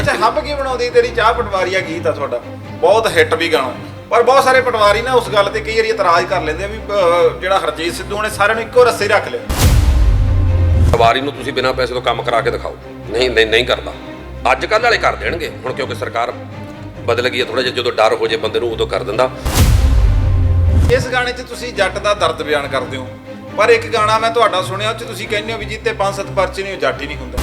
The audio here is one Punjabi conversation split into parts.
ਅੱਛਾ ਹੱਬ ਕੀ ਬਣਾਉਂਦੀ? ਤੇਰੀ ਚਾਹ ਪਟਵਾਰੀਆ ਗੀਤ ਆ ਤੁਹਾਡਾ। ਬਹੁਤ ਹਿੱਟ ਵੀ ਗਾਣਾ। ਪਰ ਬਹੁਤ ਸਾਰੇ ਪਟਵਾਰੀ ਨਾ ਉਸ ਗੱਲ ਤੇ ਕਈ ਵਾਰੀ ਇਤਰਾਜ਼ ਕਰ ਲੈਂਦੇ ਆ ਵੀ ਅਹ, ਜਿਹੜਾ ਹਰਜੀਤ ਸਿੱਧੂ ਨੇ ਸਾਰਿਆਂ ਨੂੰ ਇੱਕੋ ਰੱਸੇ ਰੱਖ ਲਿਆ। ਸਵਾਰੀ ਨੂੰ ਤੁਸੀਂ ਬਿਨਾਂ ਪੈਸੇ ਤੋਂ ਕੰਮ ਕਰਾ ਕੇ ਦਿਖਾਓ। ਨਹੀਂ ਨਹੀਂ ਨਹੀਂ ਕਰਦਾ। ਅੱਜ ਕੱਲ੍ਹ ਵਾਲੇ ਕਰ ਦੇਣਗੇ ਹੁਣ ਕਿਉਂਕਿ ਸਰਕਾਰ ਬਦਲ ਗਈ ਹੈ ਥੋੜਾ ਜਿਹਾ ਜਦੋਂ ਡਰ ਹੋ ਜੇ ਬੰਦੇ ਨੂੰ ਉਦੋਂ ਕਰ ਦਿੰਦਾ। ਇਸ ਗਾਣੇ 'ਚ ਤੁਸੀਂ ਜੱਟ ਦਾ ਦਰਦ ਬਿਆਨ ਕਰਦੇ ਹੋ। ਪਰ ਇੱਕ ਗਾਣਾ ਮੈਂ ਤੁਹਾਡਾ ਸੁਣਿਆ ਉਹ 'ਚ ਤੁਸੀਂ ਕਹਿੰਦੇ ਹੋ ਵੀ ਜਿੱਤੇ ਪੰਜ ਸੱਤ ਪਰਚੇ ਨਹੀਂ ਉਹ ਜੱਟ ਹੀ ਨਹੀਂ ਹੁੰਦਾ।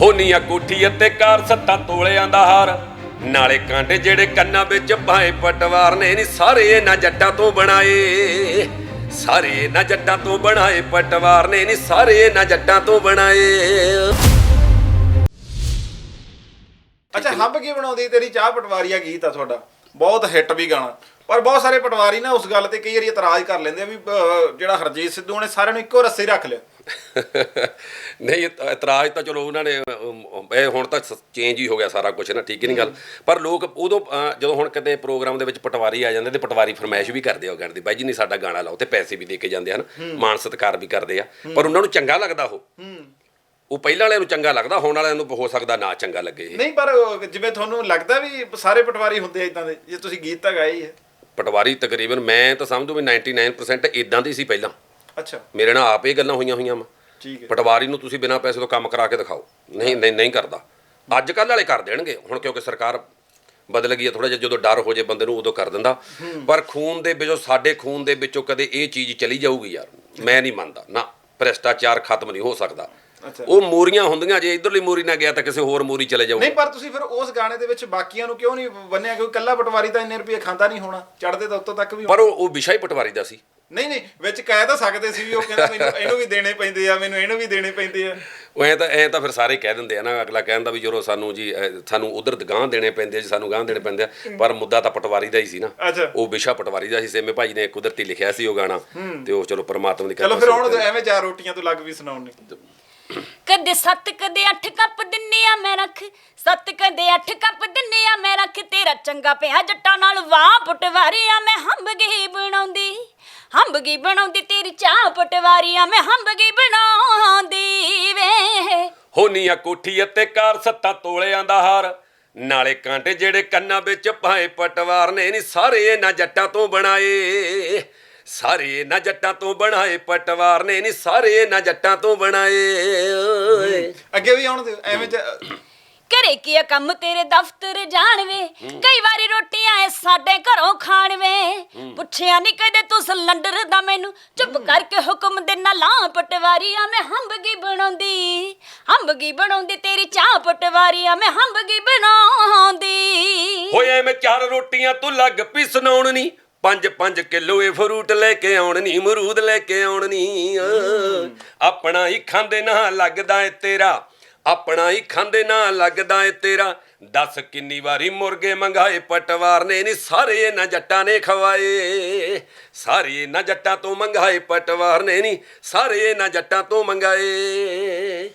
ਹੋਨੀਆਂ ਕੋਠੀ ਅਤੇ ਕਾਰ ਸੱਤਾ ਤੋਲਿਆਂ ਦਾ ਹਾਰ। ਨਾਲੇ ਕਾਂਟੇ ਜਿਹੜੇ ਕੰਨਾਂ ਵਿੱਚ ਭਾਏ ਪਟਵਾਰ ਨੇ ਨਹੀਂ ਸਾਰੇ ਇਹਨਾਂ ਜੱਟਾਂ ਤੋਂ ਬਣਾਏ। ਸਾਰੇ ਇਹਨਾਂ ਜੱਟਾਂ ਤੋਂ ਬਣਾਏ ਪਟਵਾਰ ਨੇ ਨਹੀਂ ਸਾਰੇ ਇਹਨਾਂ ਜੱਟਾਂ ਤੋਂ ਬਣਾਏ। ਅੱਛਾ, ਹੱਬ ਕੀ ਬਣਾਉਂਦੀ? ਤੇਰੀ ਚਾਹ ਪਟਵਾਰੀਆ ਗੀਤ ਆ ਤੁਹਾਡਾ। ਬਹੁਤ ਹਿੱਟ ਵੀ ਗਾਣਾ। ਪਰ ਬਹੁਤ ਸਾਰੇ ਪਟਵਾਰੀ ਨਾ ਉਸ ਗੱਲ ਤੇ ਕਈ ਵਾਰੀ ਇਤਰਾਜ਼ ਕਰ ਲੈਂਦੇ ਆ ਵੀ ਜਿਹੜਾ ਹਰਜੀਤ ਸਿੱਧੂ ਨੇ ਸਾਰਿਆਂ ਨੂੰ ਇੱਕੋ ਰੱਸੇ ਰੱਖ ਲਿਆ। ਨਹੀਂ ਇਤ- ਇਤਰਾਜ਼ ਤਾਂ ਚਲੋ ਉਹਨਾਂ ਨੇ ਇਹ ਹੁਣ ਤਾਂ ਚੇਂਜ ਹੀ ਹੋ ਗਿਆ ਸਾਰਾ ਕੁਝ ਨਾ ਠੀਕ ਹੀ ਨਹੀਂ ਗੱਲ। ਪਰ ਲੋਕ ਉਦੋਂ ਜਦੋਂ ਹੁਣ ਕਿਤੇ ਪ੍ਰੋਗਰਾਮ ਦੇ ਵਿੱਚ ਪਟਵਾਰੀ ਆ ਜਾਂਦੇ ਤੇ ਪਟਵਾਰੀ ਫਰਮਾਇਸ਼ ਵੀ ਕਰਦੇ ਆ ਉਹ ਕਹਿੰਦੇ ਬਾਈ ਜੀ ਨਹੀਂ ਸਾਡਾ ਗਾਣਾ ਲਾਓ ਤੇ ਪੈਸੇ ਵੀ ਦੇ ਕੇ ਜਾਂਦੇ ਹਨ ਮਾਨ ਸਤਿਕਾਰ ਵੀ ਕਰਦੇ ਆ। ਪਰ ਉਹਨਾਂ ਨੂੰ ਚੰਗਾ ਲੱਗਦਾ ਉਹ। ਉਹ ਪਹਿਲਾਂ ਵਾਲਿਆਂ ਨੂੰ ਚੰਗਾ ਲੱਗਦਾ ਹੁਣ ਵਾਲਿਆਂ ਨੂੰ ਹੋ ਸਕਦਾ ਨਾ ਚੰਗਾ ਲੱਗੇ ਇਹ। ਨਹੀਂ ਪਰ ਜਿਵੇਂ ਤੁਹਾਨੂੰ ਲੱਗਦਾ ਵੀ ਸਾਰੇ ਪਟਵਾਰੀ ਹੁੰਦੇ ਆ ਇਦਾਂ ਦੇ ਜੇ ਤੁਸੀਂ ਗੀਤ ਤਾਂ ਗਾਏ ਹੀ ਹੈ ਪਟਵਾਰੀ ਤਕਰੀਬਨ ਮੈਂ ਤਾਂ ਸਮਝੂ ਵੀ 99% ਇਦਾਂ ਦੀ ਸੀ ਪਹਿਲਾਂ। ਅੱਛਾ। ਮੇਰੇ ਨਾਲ ਆਪ ਇਹ ਗੱਲਾਂ ਹੋਈਆਂ ਹੋਈਆਂ ਵਾ। ਠੀਕ ਹੈ। ਪਟਵਾਰੀ ਨੂੰ ਤੁਸੀਂ ਬਿਨਾਂ ਪੈਸੇ ਤੋਂ ਕੰਮ ਕਰਾ ਕੇ ਦਿਖਾਓ। ਨਹੀਂ ਨਹੀਂ ਨਹੀਂ ਕਰਦਾ। ਅੱਜ ਕੱਲ੍ਹ ਵਾਲੇ ਕਰ ਦੇਣਗੇ ਹੁਣ ਕਿਉਂਕਿ ਸਰਕਾਰ ਬਦਲ ਗਈ ਹੈ ਥੋੜਾ ਜਿਹਾ ਜਦੋਂ ਡਰ ਹੋ ਜੇ ਬੰਦੇ ਨੂੰ ਉਦੋਂ ਕਰ ਦਿੰਦਾ। ਪਰ ਖੂਨ ਦੇ ਵਿੱਚੋਂ ਸਾਡੇ ਖੂਨ ਦੇ ਵਿੱਚੋਂ ਕਦੇ ਇਹ ਚੀਜ਼ ਚਲੀ ਜਾਊਗੀ ਯਾਰ। ਮੈਂ ਨਹੀਂ ਮੰਨਦਾ। ਨਾ ਭ੍ਰਿਸ਼ਟਾਚਾਰ ਖਤਮ ਨਹੀਂ ਹੋ ਸਕਦਾ। ਉਹ ਮੋਰੀਆਂ ਹੁੰਦੀਆਂ ਜੇ ਇਧਰਲੀ ਮੋਰੀ ਨਾ ਗਿਆ ਤਾਂ ਕਿਸੇ ਹੋਰ ਮੋਰੀ ਚਲੇ ਜਾਊਗਾ। ਨਹੀਂ ਪਰ ਤੁਸੀਂ ਫਿਰ ਉਸ ਗਾਣੇ ਦੇ ਵਿੱਚ ਬਾਕੀਆਂ ਨੂੰ ਕਿਉਂ ਨਹੀਂ ਬੰਨਿਆ? ਕਿਉਂਕਿ ਕੱਲਾ ਪਟਵਾਰੀ ਤਾਂ ਇੰਨੇ ਰੁਪਏ ਖਾਂਦਾ ਨਹੀਂ ਹੋਣਾ। ਚੜਦੇ ਤਾਂ ਉੱਤੋਂ ਤੱਕ ਵੀ ਪਰ ਉਹ ਵਿਸ਼ਾ ਹੀ ਪਟਵਾਰੀ ਦਾ ਸੀ। ਨਹੀਂ ਨਹੀਂ ਵਿੱਚ ਕਹਿ ਤਾਂ ਸਕਦੇ ਸੀ ਵੀ ਉਹ ਕਹਿੰਦਾ ਮੈਨੂੰ ਇਹਨੂੰ ਵੀ ਦੇਣੇ ਪੈਂਦੇ ਆ ਮੈਨੂੰ ਇਹਨੂੰ ਵੀ ਦੇਣੇ ਪੈਂਦੇ ਆ। ਉਹ ਐ ਤਾਂ ਐ ਤਾਂ ਫਿਰ ਸਾਰੇ ਕਹਿ ਦਿੰਦੇ ਆ ਨਾ ਅਗਲਾ ਕਹਿੰਦਾ ਵੀ ਜਦੋਂ ਸਾਨੂੰ ਜੀ ਸਾਨੂੰ ਉਧਰ ਗਾਂ ਦੇਣੇ ਪੈਂਦੇ ਜੀ ਸਾਨੂੰ ਗਾਂ ਦੇਣੇ ਪੈਂਦੇ ਆ ਪਰ ਮੁੱਦਾ ਤਾਂ ਪਟਵਾਰੀ ਦਾ ਹੀ ਸੀ ਨਾ। ਉਹ ਵਿਸ਼ਾ ਪਟਵਾਰੀ ਦਾ ਸੀ ਸੇਮੇ ਭਾਈ ਨੇ ਕੁਦਰਤੀ ਲਿਖਿਆ ਸੀ ਉਹ ਗਾਣਾ। ਤੇ ਉਹ ਚਲੋ ਪਰਮਾਤਮਾ ਦੀ ਚਲੋ ਫਿਰ ਹੁਣ ਐਵੇਂ ਚਾਰ ਰੋਟੀਆਂ ਤੋਂ ਲੱਗ ਵੀ ਸੁਣਾਉਣ ਕਦੇ ਸੱਤ, ਕਦੇ ਅੱਠ ਕੱਪ ਦਿੰਨੇ ਆ ਮੈਂ ਰੱਖ। ਸੱਤ, ਕਦੇ ਅੱਠ ਕੱਪ ਦਿੰਨੇ ਆ ਮੈਂ ਰੱਖ। ਤੇਰਾ ਚੰਗਾ ਪਿਆ ਜੱਟਾਂ ਨਾਲ ਵਾਹ ਪਟਵਾਰੀਆ ਮੈਂ ਹੰਬਗੀ ਬਣਾਉਂਦੀ। ਹੰਬਗੀ ਬਣਾਉਂਦੀ, ਤੇਰੀ ਚਾਹ ਪਟਵਾਰੀਆ ਮੈਂ ਹੰਬਗੀ ਬਣਾਉਂਦੀ ਵੇ। ਹੋਨੀਆਂ ਕੋਠੀ ਅਤੇ ਕਾਰ ਸੱਤਾ ਤੋਲਿਆਂ ਦਾ ਹਾਰ। ਨਾਲੇ ਕਾਂਟੇ ਜਿਹੜੇ ਕੰਨਾਂ ਵਿੱਚ ਪਾਏ ਪਟਵਾਰ ਨੇ ਨਹੀਂ ਸਾਰੇ ਇਹਨਾਂ ਜੱਟਾਂ ਤੋਂ ਬਣਾਏ। ਸਾਰੇ ਇਹਨਾਂ ਜੱਟਾਂ ਤੋਂ ਬਣਾਏ ਪਟਵਾਰ ਨੇ ਨਹੀਂ ਸਾਰੇ ਇਹਨਾਂ ਜੱਟਾਂ ਤੋਂ ਬਣਾਏ। ਅੱਗੇ ਵੀ ਆਉਣ ਦਿਓ, ਐਵੇਂ ਚ ਘਰੇ ਕੀ ਆ ਕੰਮ ਤੇਰੇ ਦਫ਼ਤਰ ਜਾਣਵੇ ਕਈ ਵਾਰੀ ਰੋਟੀਆਂ ਐ ਸਾਡੇ ਘਰੋਂ ਖਾਣਵੇ ਪੁੱਛਿਆ ਨਹੀਂ ਕਦੇ ਤੂੰ ਸਿਲੰਡਰ ਦਾ ਮੈਨੂੰ? ਚੁੱਪ ਕਰਕੇ ਹੁਕਮ ਦੇ ਨਾ ਲਾਂ ਪਟਵਾਰੀਆ ਮੈਂ ਹੰਬਗੀ ਬਣਾਉਂਦੀ। ਹੰਬਗੀ ਬਣਾਉਂਦੀ ਤੇਰੀ ਚਾਹ ਪਟਵਾਰੀਆ ਮੈਂ ਹੰਬਗੀ ਬਣਾਉਂਦੀ। ਹੋਏ ਮੈਂ ਚਾਰ ਰੋਟੀਆਂ ਤੂੰ ਲੱਗ ਪੀ ਸੁਣਾਉਣ ਨੀ। ਪੰਜ ਪੰਜ ਕਿਲੋ ਇਹ ਫਰੂਟ ਲੈ ਕੇ ਆਉਣੀ ਮਰੂਦ ਲੈ ਕੇ ਆਉਣੀ ਆਪਣਾ ਹੀ ਖਾਂਦੇ ਨਾ ਲੱਗਦਾ ਏ ਤੇਰਾ, ਆਪਣਾ ਹੀ ਖਾਂਦੇ ਨਾ ਲੱਗਦਾ ਏ ਤੇਰਾ। ਦੱਸ ਕਿੰਨੀ ਵਾਰੀ ਮੁਰਗੇ ਮੰਗਾਏ, ਪਟਵਾਰ ਨੇ ਨੀ ਸਾਰੇ ਇਹਨਾਂ ਜੱਟਾਂ ਨੇ ਖਵਾਏ। ਸਾਰੇ ਇਹਨਾਂ ਜੱਟਾਂ ਤੋਂ ਮੰਗਾਏ, ਪਟਵਾਰ ਨੇ ਨੀ ਸਾਰੇ ਇਹਨਾਂ ਜੱਟਾਂ ਤੋਂ ਮੰਗਾਏ।